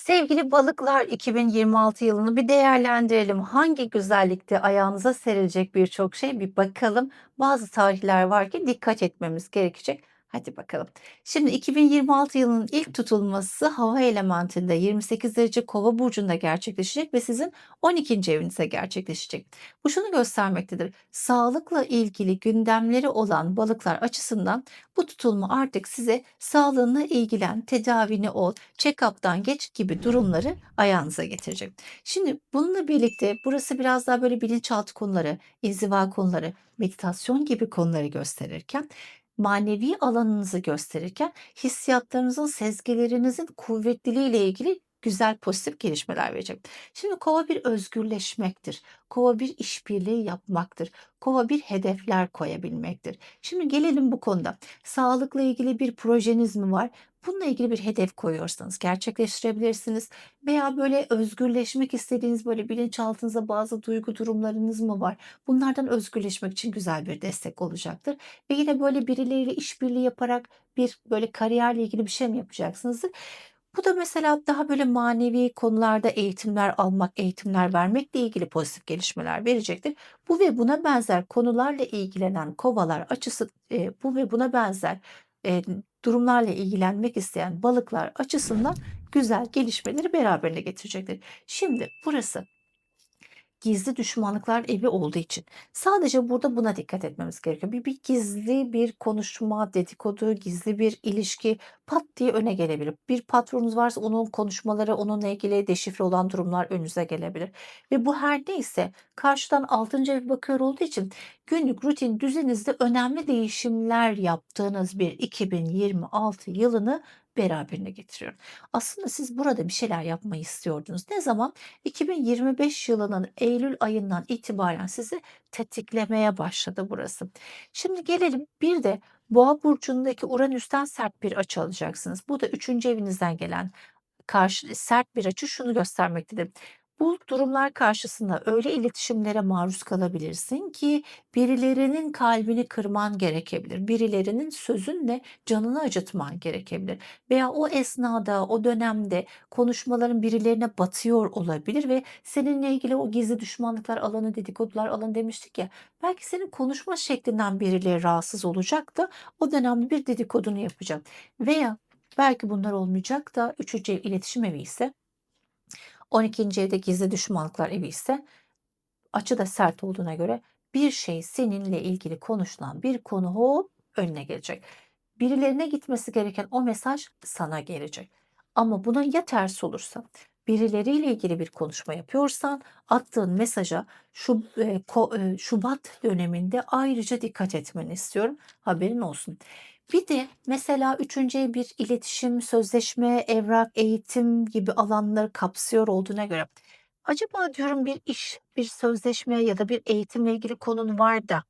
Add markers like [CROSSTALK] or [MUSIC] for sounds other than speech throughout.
Sevgili balıklar, 2026 yılını bir değerlendirelim. Hangi güzellikte ayağınıza serilecek birçok şey bir bakalım. Bazı tarihler var ki dikkat etmemiz gerekecek. Hadi bakalım. Şimdi 2026 yılının ilk tutulması hava elementinde 28 derece kova burcunda gerçekleşecek ve sizin 12. evinize gerçekleşecek. Bu şunu göstermektedir. Sağlıkla ilgili gündemleri olan balıklar açısından bu tutulma artık size sağlığına ilgilen, tedavini ol, check-up'tan geç gibi durumları ayağınıza getirecek. Şimdi bununla birlikte burası biraz daha böyle bilinçaltı konuları, inziva konuları, meditasyon gibi konuları gösterirken manevi alanınızı gösterirken hissiyatlarınızın, sezgilerinizin kuvvetliliği ile ilgili güzel pozitif gelişmeler verecek. Şimdi kova bir özgürleşmektir. Kova bir işbirliği yapmaktır. Kova bir hedefler koyabilmektir. Şimdi gelelim bu konuda. Sağlıkla ilgili bir projeniz mi var? Bununla ilgili bir hedef koyuyorsanız gerçekleştirebilirsiniz. Veya böyle özgürleşmek istediğiniz böyle bilinçaltınızda bazı duygu durumlarınız mı var? Bunlardan özgürleşmek için güzel bir destek olacaktır. Ve yine böyle birileriyle işbirliği yaparak bir böyle kariyerle ilgili bir şey mi yapacaksınızdır? Bu da mesela daha böyle manevi konularda eğitimler almak, eğitimler vermekle ilgili pozitif gelişmeler verecektir. Bu ve buna benzer konularla ilgilenen kovalar açısı eee, bu ve buna benzer, eee, durumlarla ilgilenmek isteyen balıklar açısından güzel gelişmeleri beraberinde getirecektir. Şimdi burası gizli düşmanlıklar evi olduğu için sadece burada buna dikkat etmemiz gerekiyor. Bir, bir gizli bir konuşma, dedikodu, gizli bir ilişki pat diye öne gelebilir. Bir patronunuz varsa onun konuşmaları, onunla ilgili deşifre olan durumlar önünüze gelebilir. Ve bu her neyse karşıdan 6. ev bakıyor olduğu için günlük rutin düzeninizde önemli değişimler yaptığınız bir 2026 yılını beraberinde getiriyor. Aslında siz burada bir şeyler yapmayı istiyordunuz. Ne zaman? 2025 yılının eylül ayından itibaren sizi tetiklemeye başladı burası. Şimdi gelelim bir de Boğa burcundaki Uranüs'ten sert bir açı alacaksınız. Bu da 3. evinizden gelen karşı sert bir açı şunu göstermektedir. Bu durumlar karşısında öyle iletişimlere maruz kalabilirsin ki birilerinin kalbini kırman gerekebilir. Birilerinin sözünle canını acıtman gerekebilir. Veya o esnada, o dönemde konuşmaların birilerine batıyor olabilir ve seninle ilgili o gizli düşmanlıklar alanı, dedikodular alanı demiştik ya. Belki senin konuşma şeklinden birileri rahatsız olacak da o dönemde bir dedikodunu yapacak. Veya belki bunlar olmayacak da üçüncü ev iletişim evi ise 12. evde gizli düşmanlıklar evi ise açı da sert olduğuna göre bir şey seninle ilgili konuşulan bir konu hop önüne gelecek. Birilerine gitmesi gereken o mesaj sana gelecek. Ama buna ya ters olursa birileriyle ilgili bir konuşma yapıyorsan attığın mesaja şu e, ko, e, Şubat döneminde ayrıca dikkat etmeni istiyorum. Haberin olsun. Bir de mesela üçüncü bir iletişim, sözleşme, evrak, eğitim gibi alanları kapsıyor olduğuna göre acaba diyorum bir iş, bir sözleşme ya da bir eğitimle ilgili konun var da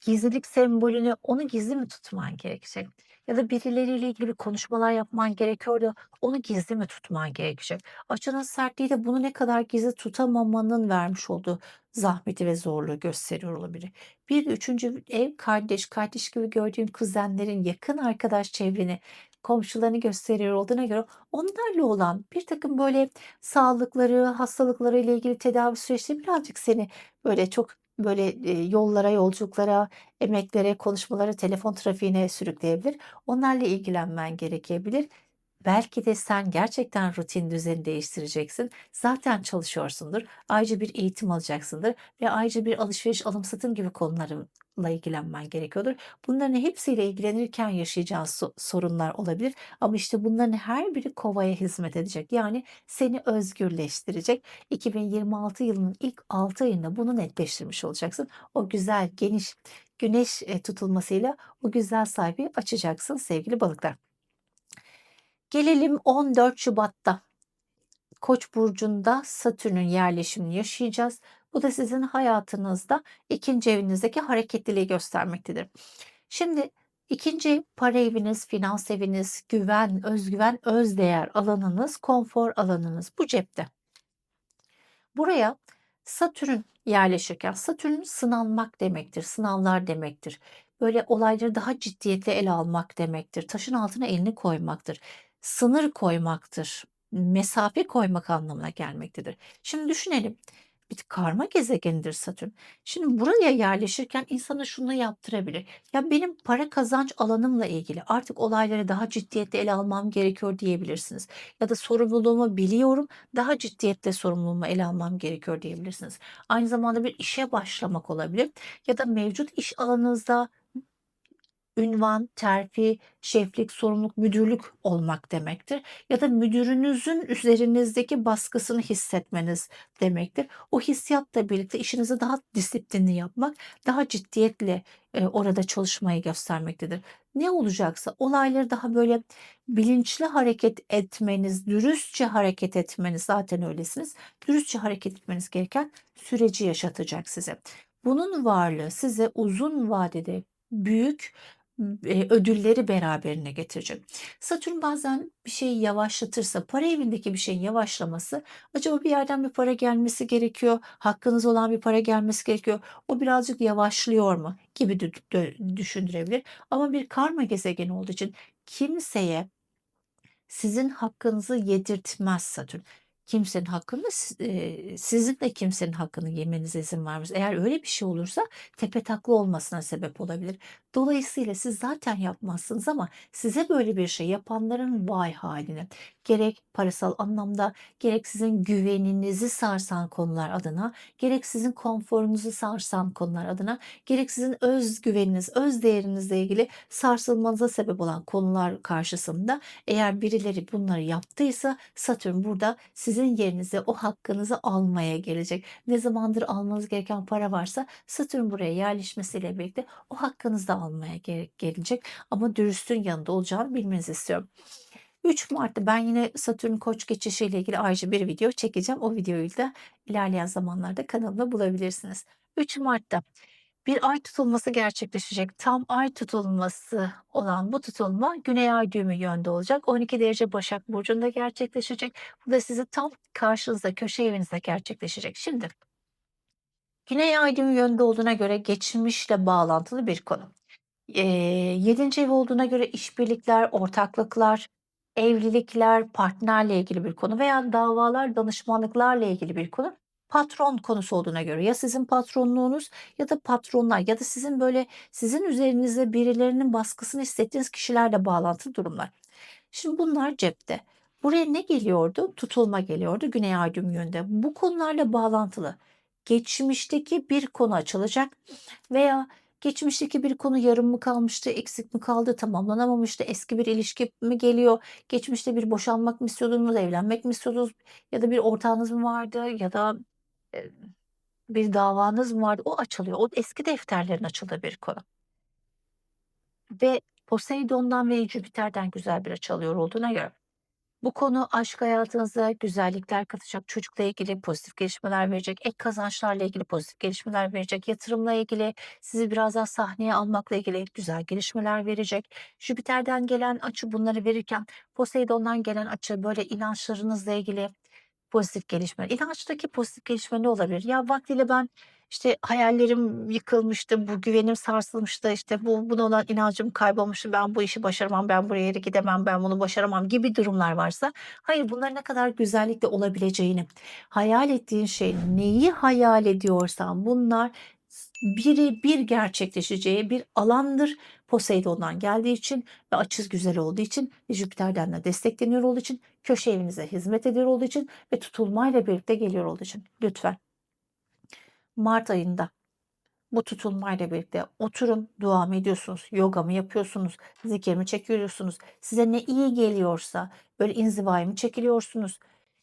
Gizlilik sembolünü onu gizli mi tutman gerekecek? Ya da birileriyle ilgili bir konuşmalar yapman gerekiyor da onu gizli mi tutman gerekecek? Açının sertliği de bunu ne kadar gizli tutamamanın vermiş olduğu zahmeti ve zorluğu gösteriyor olabilir. Bir üçüncü ev kardeş, kardeş gibi gördüğün kuzenlerin, yakın arkadaş çevreni, komşularını gösteriyor olduğuna göre onlarla olan bir takım böyle sağlıkları, hastalıkları ile ilgili tedavi süreçleri birazcık seni böyle çok Böyle, yollara, yolculuklara, emeklere, konuşmalara, telefon trafiğine sürükleyebilir. Onlarla ilgilenmen gerekebilir. Belki de sen gerçekten rutin düzeni değiştireceksin. Zaten çalışıyorsundur. Ayrıca bir eğitim alacaksındır ve ayrıca bir alışveriş, alım satım gibi konularla ilgilenmen gerekiyordur. Bunların hepsiyle ilgilenirken yaşayacağın so sorunlar olabilir ama işte bunların her biri Kova'ya hizmet edecek. Yani seni özgürleştirecek. 2026 yılının ilk 6 ayında bunu netleştirmiş olacaksın. O güzel, geniş güneş, eee, tutulmasıyla o güzel sayfayı açacaksın sevgili balıklar. Gelelim 14 Şubat'ta. Koç burcunda Satürn'ün yerleşimini yaşayacağız. Bu da sizin hayatınızda ikinci evinizdeki hareketliliği göstermektedir. Şimdi ikinci para eviniz, finans eviniz, güven, özgüven, özdeğer alanınız, konfor alanınız bu cepte. Buraya Satürn yerleşirken Satürn sınanmak demektir, sınavlar demektir. Böyle olayları daha ciddiyetle ele almak demektir. Taşın altına elini koymaktır. Sınır koymaktır. mesafe koymak anlamına gelmektedir. Şimdi düşünelim. Bir karma gezegenidir Satürn. Şimdi buraya yerleşirken insana şunu yaptırabilir. Ya benim para kazanç alanımla ilgili artık olayları daha ciddiyetle ele almam gerekiyor diyebilirsiniz. Ya da sorumluluğumu biliyorum, daha ciddiyetle sorumluluğumu ele almam gerekiyor diyebilirsiniz. Aynı zamanda bir işe başlamak olabilir ya da mevcut iş alanınızda ünvan, terfi, şeflik, sorumluluk, müdürlük olmak demektir. Ya da müdürünüzün üzerinizdeki baskısını hissetmeniz demektir. O hissiyatla birlikte işinizi daha disiplinli yapmak, daha ciddiyetle e, orada çalışmayı göstermektedir. Ne olacaksa olayları daha böyle bilinçli hareket etmeniz, dürüstçe hareket etmeniz zaten öylesiniz. Dürüstçe hareket etmeniz gereken süreci yaşatacak size. Bunun varlığı size uzun vadede büyük ödülleri beraberine getirecek. Satürn bazen bir şeyi yavaşlatırsa, para evindeki bir şeyin yavaşlaması, acaba bir yerden bir para gelmesi gerekiyor, hakkınız olan bir para gelmesi gerekiyor, o birazcık yavaşlıyor mu gibi düşündürebilir. Ama bir karma gezegeni olduğu için kimseye sizin hakkınızı yedirtmez Satürn. Kimsenin hakkını, eee, sizin de kimsenin hakkını yemenize izin vermez. Eğer öyle bir şey olursa tepetaklak olmasına sebep olabilir. Dolayısıyla siz zaten yapmazsınız ama size böyle bir şey yapanların vay haline. Gerek parasal anlamda, gerek sizin güveninizi sarsan konular adına, gerek sizin konforunuzu sarsan konular adına, gerek sizin öz güveniniz, öz değerinizle ilgili sarsılmanıza sebep olan konular karşısında eğer birileri bunları yaptıysa Satürn burada sizin yerinize o hakkınızı almaya gelecek. Ne zamandır almanız gereken para varsa Satürn buraya yerleşmesiyle birlikte o hakkınızı da almaya ge- gelecek. Ama dürüstlüğün yanında olacağını bilmenizi istiyorum. 3 Mart'ta ben yine Satürn Koç geçişiyle ilgili ayrıca bir video çekeceğim. O videoyu da ilerleyen zamanlarda kanalımda bulabilirsiniz. 3 Mart'ta bir ay tutulması gerçekleşecek. Tam ay tutulması olan bu tutulma Güney Ay düğümü yönde olacak. 12 derece Başak Burcu'nda gerçekleşecek. Bu da sizi tam karşınızda, köşe evinizde gerçekleşecek. Şimdi Güney Ay düğümü yönde olduğuna göre geçmişle bağlantılı bir konu. Eee, 7. ev olduğuna göre işbirlikler, ortaklıklar, evlilikler, partnerle ilgili bir konu veya davalar, danışmanlıklarla ilgili bir konu. Patron konusu olduğuna göre ya sizin patronluğunuz ya da patronlar ya da sizin böyle sizin üzerinizde birilerinin baskısını hissettiğiniz kişilerle bağlantılı durumlar. Şimdi bunlar cepte. Buraya ne geliyordu? Tutulma geliyordu Güney Ay düğümü yönünde. Bu konularla bağlantılı. Geçmişteki bir konu açılacak veya geçmişteki bir konu yarım mı kalmıştı, eksik mi kaldı, tamamlanamamıştı, eski bir ilişki mi geliyor, geçmişte bir boşanmak mı istiyordunuz, evlenmek mi istiyordunuz ya da bir ortağınız mı vardı ya da bir davanız mı vardı, o açılıyor. O eski defterlerin açıldığı bir konu. Ve Poseidon'dan ve Jüpiter'den güzel bir açı alıyor olduğuna göre bu konu aşk hayatınıza güzellikler katacak, çocukla ilgili pozitif gelişmeler verecek, ek kazançlarla ilgili pozitif gelişmeler verecek, yatırımla ilgili sizi biraz daha sahneye almakla ilgili güzel gelişmeler verecek. Jüpiter'den gelen açı bunları verirken Poseidon'dan gelen açı böyle inançlarınızla ilgili pozitif gelişme. İnançtaki pozitif gelişme ne olabilir? Ya vaktiyle ben işte hayallerim yıkılmıştı, bu güvenim sarsılmıştı, işte bu buna olan inancım kaybolmuştu, ben bu işi başaramam, ben buraya gidemem, ben bunu başaramam gibi durumlar varsa, hayır bunların ne kadar güzellikle olabileceğini, hayal ettiğin şey neyi hayal ediyorsan bunlar biri bir gerçekleşeceği bir alandır. Poseidon'dan geldiği için ve açı güzel olduğu için ve Jüpiter'den de destekleniyor olduğu için köşe evinize hizmet ediyor olduğu için ve tutulmayla birlikte geliyor olduğu için lütfen Mart ayında bu tutulmayla birlikte oturun, dua mı ediyorsunuz, yoga mı yapıyorsunuz, zikir mi çekiyorsunuz, size ne iyi geliyorsa böyle inzivaya mı çekiliyorsunuz?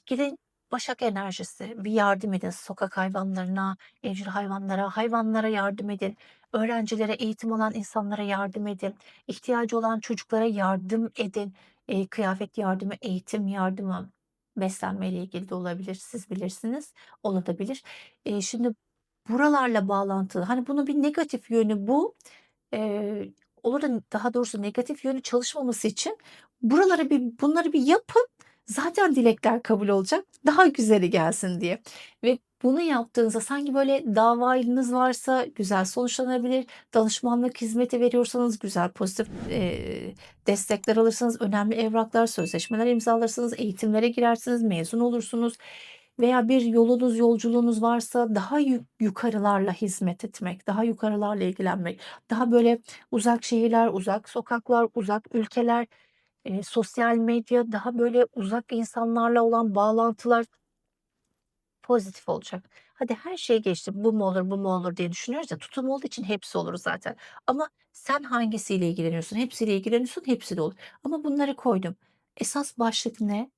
Gidin Başak enerjisi, bir yardım edin sokak hayvanlarına, evcil hayvanlara, hayvanlara yardım edin. Öğrencilere, eğitim alan insanlara yardım edin. ihtiyacı olan çocuklara yardım edin. Eee, kıyafet yardımı, eğitim yardımı, beslenmeyle ilgili de olabilir, siz bilirsiniz, olabilir. Eee, şimdi buralarla bağlantılı, hani bunun bir negatif yönü bu. Eee, olur da daha doğrusu negatif yönü çalışmaması için buralara bir bunları bir yapın, zaten dilekler kabul olacak, daha güzeli gelsin diye ve Bunu yaptığınızda sanki böyle davanız varsa güzel sonuçlanabilir. Danışmanlık hizmeti veriyorsanız güzel pozitif, eee, destekler alırsınız. Önemli evraklar, sözleşmeler imzalarsınız, eğitimlere girersiniz, mezun olursunuz veya bir yolunuz, yolculuğunuz varsa daha yuk yukarılarla hizmet etmek, daha yukarılarla ilgilenmek, daha böyle uzak şehirler, uzak sokaklar, uzak ülkeler, eee, sosyal medya, daha böyle uzak insanlarla olan bağlantılar pozitif olacak. Hadi her şeyi geçtim, bu mu olur, bu mu olur diye düşünüyoruz ya, tutum olduğu için hepsi olur zaten. Ama sen hangisiyle ilgileniyorsun? Hepsiyle ilgileniyorsun, hepsi de olur. Ama bunları koydum. Esas başlık ne?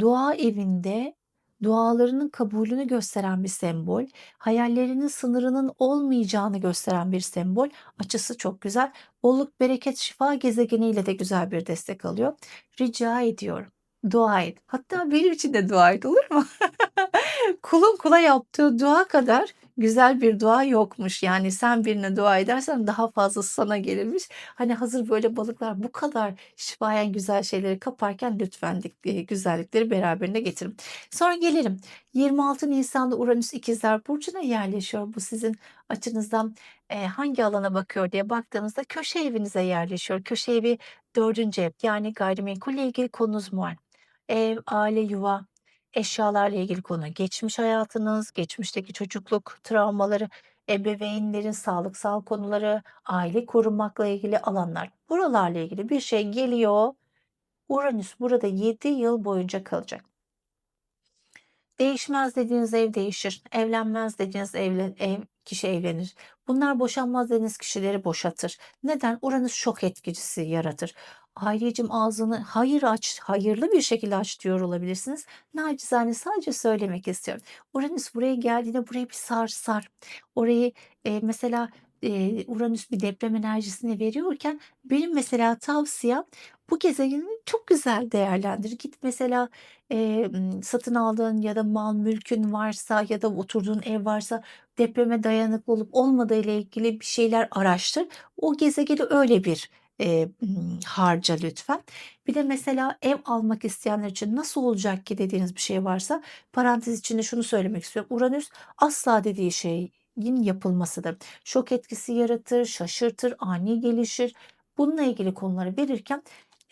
Dua evinde dualarının kabulünü gösteren bir sembol, hayallerinin sınırının olmayacağını gösteren bir sembol. Açısı çok güzel. Bolluk, bereket, şifa gezegeniyle de güzel bir destek alıyor. Rica ediyorum. Dua et. Hatta benim için de dua et olur mu? [LAUGHS] Kulun kula yaptığı dua kadar güzel bir dua yokmuş. Yani sen birine dua edersen daha fazlası sana gelirmiş. Hani hazır böyle balıklar bu kadar şifayen güzel şeyleri kaparken lütfen eee, güzellikleri beraberinde getirin. Sonra gelelim 26 Nisan'da Uranüs İkizler Burcu'na yerleşiyor. Bu sizin açınızdan, eee, hangi alana bakıyor diye baktığımızda köşe evinize yerleşiyor. Köşe evi 4'üncü ev yani gayrimenkulle ilgili konunuz mu var? Ev, aile, yuva, eşyalarla ilgili konu, geçmiş hayatınız, geçmişteki çocukluk travmaları, ebeveynlerin sağlıksal konuları, aile korumakla ilgili alanlar. Buralarla ilgili bir şey geliyor. Uranüs burada 7 yıl boyunca kalacak. Değişmez dediğiniz ev değişir. Evlenmez dediğiniz evlen ev kişi evlenir. Bunlar boşanmaz dediğiniz kişileri boşatır. Neden? Uranüs şok etkicisi yaratır. Ailecim ağzını hayır aç, hayırlı bir şekilde aç diyor olabilirsiniz. Nacizane sadece söylemek istiyorum. Uranüs buraya geldiğinde burayı bir sar sar. Orayı eee, mesela eee, Uranüs bir deprem enerjisini veriyorken benim mesela tavsiyem bu gezegeni çok güzel değerlendir. Git mesela ımm, satın aldığın ya da mal mülkün varsa ya da oturduğun ev varsa depreme dayanıklı olup olmadığı ile ilgili bir şeyler araştır. O gezegeni öyle bir, ımm, harca lütfen. Bir de mesela ev almak isteyenler için nasıl olacak ki dediğiniz bir şey varsa parantez içinde şunu söylemek istiyorum. Uranüs asla dediği şeyin yapılmasıdır. Şok etkisi yaratır, şaşırtır, ani gelişir. Bununla ilgili konuları verirken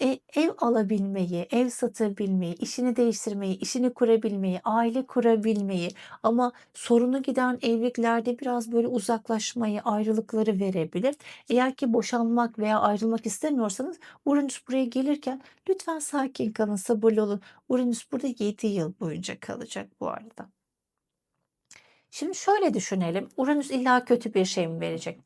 Eee, ev alabilmeyi, ev satabilmeyi, işini değiştirmeyi, işini kurabilmeyi, aile kurabilmeyi ama sorunu giden evliliklerde biraz böyle uzaklaşmayı, ayrılıkları verebilir. Eğer ki boşanmak veya ayrılmak istemiyorsanız Uranüs buraya gelirken lütfen sakin kalın, sabırlı olun. Uranüs burada 7 yıl boyunca kalacak bu arada. Şimdi şöyle düşünelim. Uranüs illa kötü bir şey mi verecek?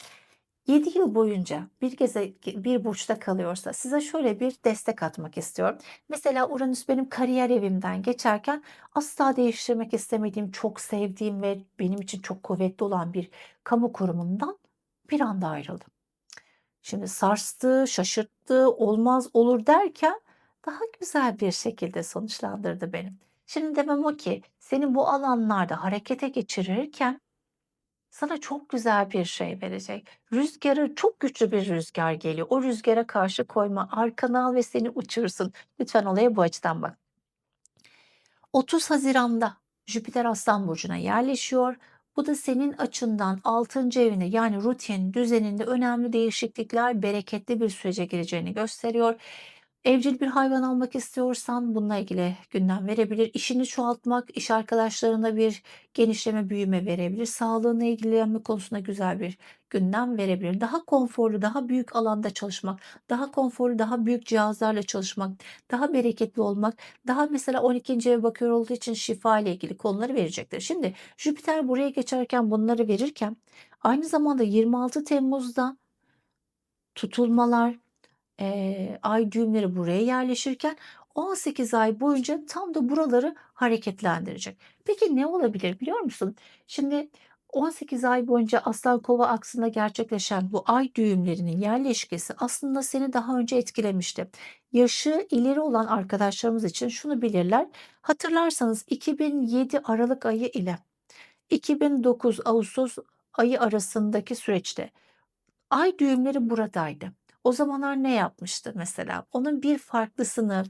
7 yıl boyunca bir geze bir burçta kalıyorsa size şöyle bir destek atmak istiyorum. Mesela Uranüs benim kariyer evimden geçerken asla değiştirmek istemediğim, çok sevdiğim ve benim için çok kuvvetli olan bir kamu kurumundan bir anda ayrıldım. Şimdi sarstı, şaşırttı, olmaz olur derken daha güzel bir şekilde sonuçlandırdı benim. Şimdi demem o ki seni bu alanlarda harekete geçirirken sana çok güzel bir şey verecek. Rüzgarı çok güçlü bir rüzgar geliyor. O rüzgara karşı koyma, arkana al ve seni uçursun. Lütfen olaya bu açıdan bak. 30 Haziran'da Jüpiter Aslan burcuna yerleşiyor. Bu da senin açından 6. evine yani rutin, düzeninde önemli değişiklikler, bereketli bir sürece gireceğini gösteriyor. Evcil bir hayvan almak istiyorsan bununla ilgili gündem verebilir. İşini çoğaltmak, iş arkadaşlarına bir genişleme, büyüme verebilir. Sağlığına ilgilenme konusunda güzel bir gündem verebilir. Daha konforlu, daha büyük alanda çalışmak, daha konforlu, daha büyük cihazlarla çalışmak, daha bereketli olmak, daha mesela 12. eve bakıyor olduğu için şifa ile ilgili konuları verecektir. Şimdi Jüpiter buraya geçerken bunları verirken aynı zamanda 26 Temmuz'da tutulmalar, Eee, ay düğümleri buraya yerleşirken 18 ay boyunca tam da buraları hareketlendirecek. Peki ne olabilir biliyor musun? Şimdi 18 ay boyunca Aslan Kova aksında gerçekleşen bu ay düğümlerinin yerleşkesi aslında seni daha önce etkilemişti. Yaşı ileri olan arkadaşlarımız için şunu bilirler. Hatırlarsanız 2007 Aralık ayı ile 2009 Ağustos ayı arasındaki süreçte Ay düğümleri buradaydı. O zamanlar ne yapmıştı mesela? Onun bir farklısını,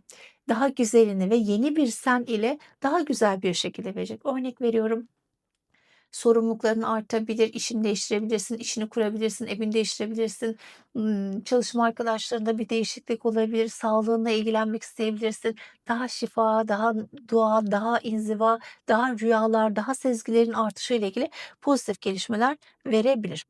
daha güzelini ve yeni bir sen ile daha güzel bir şekilde verecek. Örnek veriyorum. sorumlulukların artabilir, işini değiştirebilirsin, işini kurabilirsin, evini değiştirebilirsin. Imm, çalışma arkadaşlarında bir değişiklik olabilir, sağlığınla ilgilenmek isteyebilirsin. Daha şifa, daha doğal, daha inziva, daha rüyalar, daha sezgilerin artışıyla ilgili pozitif gelişmeler verebilir.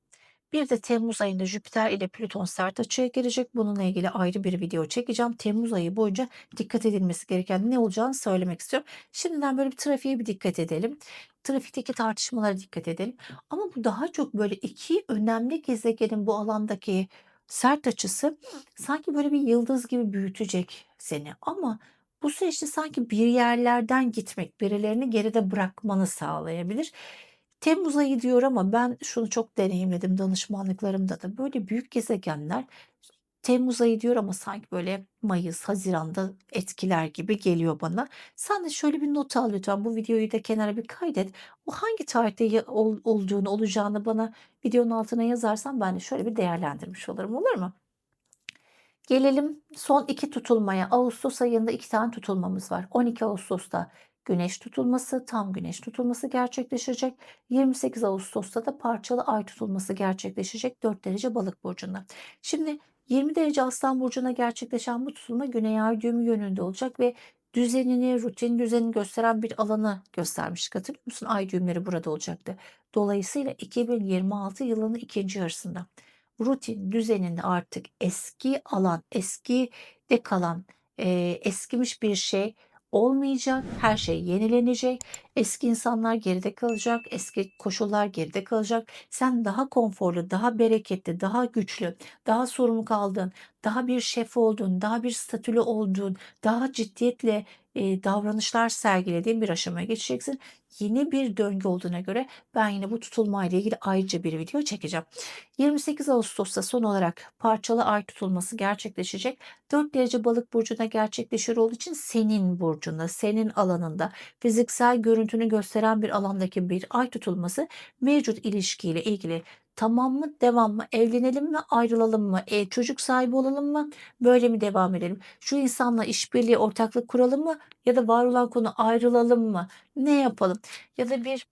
Bir de temmuz ayında Jüpiter ile Plüton sert açıya girecek. Bununla ilgili ayrı bir video çekeceğim. Temmuz ayı boyunca dikkat edilmesi gereken ne olacağını söylemek istiyorum. Şimdiden böyle bir trafiğe bir dikkat edelim. Trafikteki tartışmalara dikkat edelim. Ama bu daha çok böyle iki önemli gezegenin bu alandaki sert açısı sanki böyle bir yıldız gibi büyütecek seni. Ama bu süreçte sanki bir yerlerden gitmek, birilerini geride bırakmanı sağlayabilir. Temmuz ayı diyor ama ben şunu çok deneyimledim danışmanlıklarımda da. Böyle büyük gezegenler temmuz ayı diyor ama sanki böyle mayıs, haziranda etkiler gibi geliyor bana. Sen de şöyle bir not al lütfen. Bu videoyu da kenara bir kaydet. O hangi tarihte ya- ol- olduğunu, olacağını bana videonun altına yazarsan ben de şöyle bir değerlendirmiş olurum. Olur mu? Gelelim son 2 tutulmaya. Ağustos ayında 2 tane tutulmamız var. 12 Ağustos'ta Güneş tutulması, tam Güneş tutulması gerçekleşecek. 28 Ağustos'ta da parçalı Ay tutulması gerçekleşecek 4 derece Balık burcunda. Şimdi 20 derece Aslan burcuna gerçekleşen bu tutulma Güney Ay düğümü yönünde olacak ve düzenini, rutin düzenini gösteren bir alanı göstermiştik. Hatırlıyor musun? Ay düğümleri burada olacaktı. Dolayısıyla 2026 yılının ikinci yarısında rutin düzeninde artık eski alan, eskide kalan, eee, eskimiş bir şey olmayacak. Her şey yenilenecek. Eski insanlar geride kalacak. Eski koşullar geride kalacak. Sen daha konforlu, daha bereketli, daha güçlü, daha sorumluluk aldığın, daha bir şef olduğun, daha bir statülü olduğun, daha ciddiyetle, eee, davranışlar sergilediğin bir aşamaya geçeceksin. Yeni bir döngü olduğuna göre ben yine bu tutulmayla ilgili ayrıca bir video çekeceğim. 28 Ağustos'ta son olarak parçalı ay tutulması gerçekleşecek. 4 derece balık burcunda gerçekleşir olduğu için senin burcunda, senin alanında fiziksel görüntünü gösteren bir alandaki bir ay tutulması mevcut ilişkiyle ilgili tamam mı, devam mı, evlenelim mi, ayrılalım mı, e, çocuk sahibi olalım mı, böyle mi devam edelim, şu insanla işbirliği, ortaklık kuralım mı ya da var olan konu ayrılalım mı, ne yapalım? Ya da bir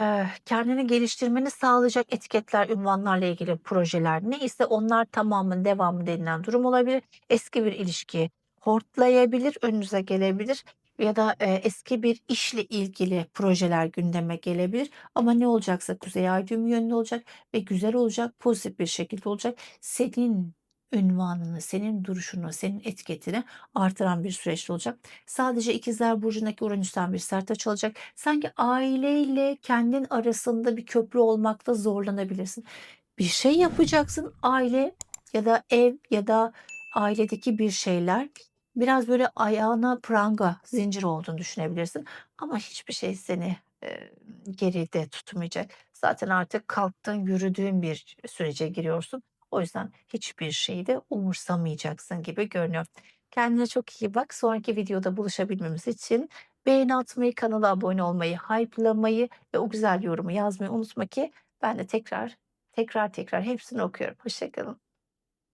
Eee, kendini geliştirmeni sağlayacak etiketler, ünvanlarla ilgili projeler neyse onlar tamamının devamı denilen durum olabilir. Eski bir ilişki hortlayabilir, önünüze gelebilir ya da, eee, eski bir işle ilgili projeler gündeme gelebilir ama ne olacaksa kuzey ay düğümü yönünde olacak ve güzel olacak, pozitif bir şekilde olacak. Senin ünvanını, senin duruşunu, senin etiketini artıran bir süreç olacak. Sadece İkizler Burcu'ndaki Uranüs'ten bir sert açı olacak. Sanki aileyle kendin arasında bir köprü olmakta zorlanabilirsin. Bir şey yapacaksın, aile ya da ev ya da ailedeki bir şeyler biraz böyle ayağına pranga, zincir olduğunu düşünebilirsin ama hiçbir şey seni, eee, geride tutmayacak. Zaten artık kalktın, yürüdüğün bir sürece giriyorsun. O yüzden hiçbir şeyi de umursamayacaksın gibi görünüyor. Kendine çok iyi bak. Sonraki videoda buluşabilmemiz için beğeni atmayı, kanala abone olmayı, hype'lamayı ve o güzel yorumu yazmayı unutma ki ben de tekrar, tekrar tekrar hepsini okuyorum. Hoşça kalın.